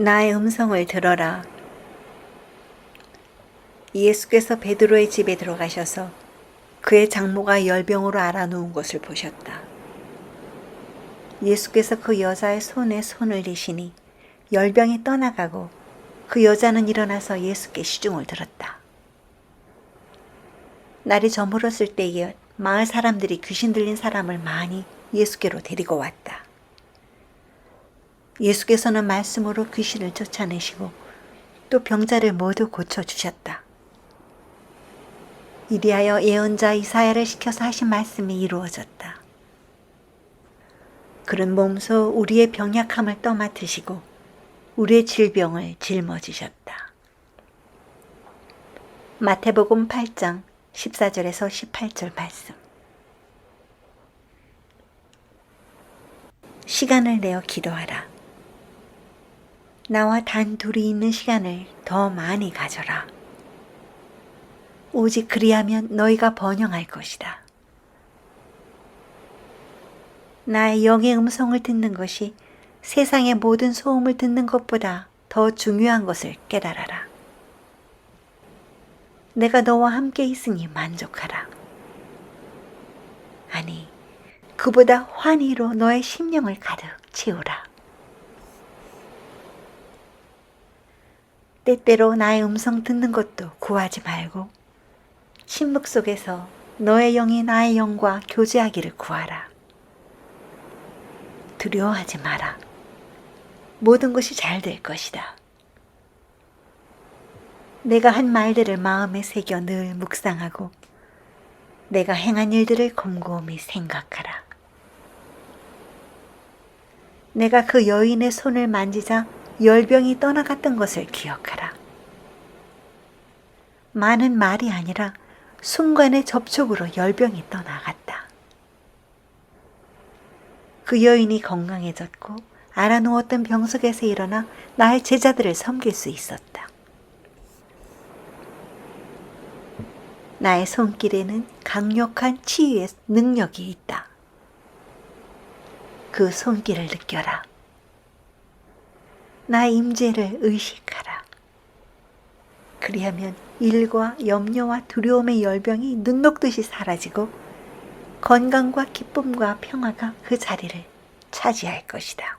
나의 음성을 들어라. 예수께서 베드로의 집에 들어가셔서 그의 장모가 열병으로 알아누운 것을 보셨다. 예수께서 그 여자의 손에 손을 대시니 열병이 떠나가고 그 여자는 일어나서 예수께 시중을 들었다. 날이 저물었을 때에 마을 사람들이 귀신 들린 사람을 많이 예수께로 데리고 왔다. 예수께서는 말씀으로 귀신을 쫓아내시고 또 병자를 모두 고쳐주셨다. 이리하여 예언자 이사야를 시켜서 하신 말씀이 이루어졌다. 그런 몸소 우리의 병약함을 떠맡으시고 우리의 질병을 짊어지셨다. 마태복음 8장 14절에서 18절 말씀. 시간을 내어 기도하라. 나와 단 둘이 있는 시간을 더 많이 가져라. 오직 그리하면 너희가 번영할 것이다. 나의 영의 음성을 듣는 것이 세상의 모든 소음을 듣는 것보다 더 중요한 것을 깨달아라. 내가 너와 함께 있으니 만족하라. 아니, 그보다 환희로 너의 심령을 가득 채우라. 때때로 나의 음성 듣는 것도 구하지 말고 침묵 속에서 너의 영이 나의 영과 교제하기를 구하라. 두려워하지 마라. 모든 것이 잘 될 것이다. 내가 한 말들을 마음에 새겨 늘 묵상하고 내가 행한 일들을 곰곰이 생각하라. 내가 그 여인의 손을 만지자 열병이 떠나갔던 것을 기억하라. 많은 말이 아니라 순간의 접촉으로 열병이 떠나갔다. 그 여인이 건강해졌고 알아누웠던 병석에서 일어나 나의 제자들을 섬길 수 있었다. 나의 손길에는 강력한 치유의 능력이 있다. 그 손길을 느껴라. 나의 임재를 의식하라. 그리하면 일과 염려와 두려움의 열병이 눈 녹듯이 사라지고 건강과 기쁨과 평화가 그 자리를 차지할 것이다.